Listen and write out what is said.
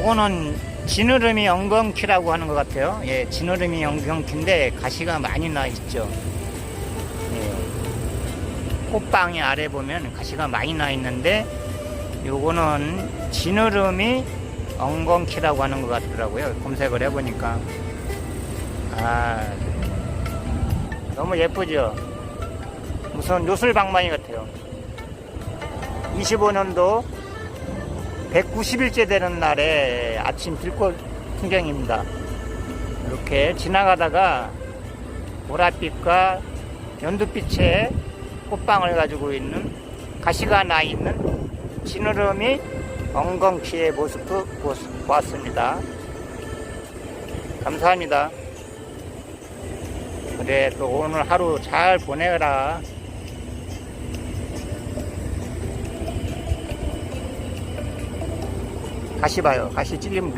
요거는 지느러미 엉겅키라고 하는 것 같아요. 예, 지느러미 엉겅키인데 가시가 많이 나 있죠. 예. 꽃방이 아래 보면 가시가 많이 나 있는데 요거는 지느러미 엉겅키라고 하는 것 같더라고요. 검색을 해보니까. 아, 너무 예쁘죠? 무슨 요술방망이 같아요. 25년도 190일째 되는 날에 아침 들꽃 풍경입니다. 이렇게 지나가다가 보랏빛과 연두빛의 꽃방을 가지고 있는 가시가 나 있는 지느러미 엉겅키의 모습도 보았습니다. 감사합니다. 그래 또 오늘 하루 잘 보내라. 가시 봐요. 가시 찔리면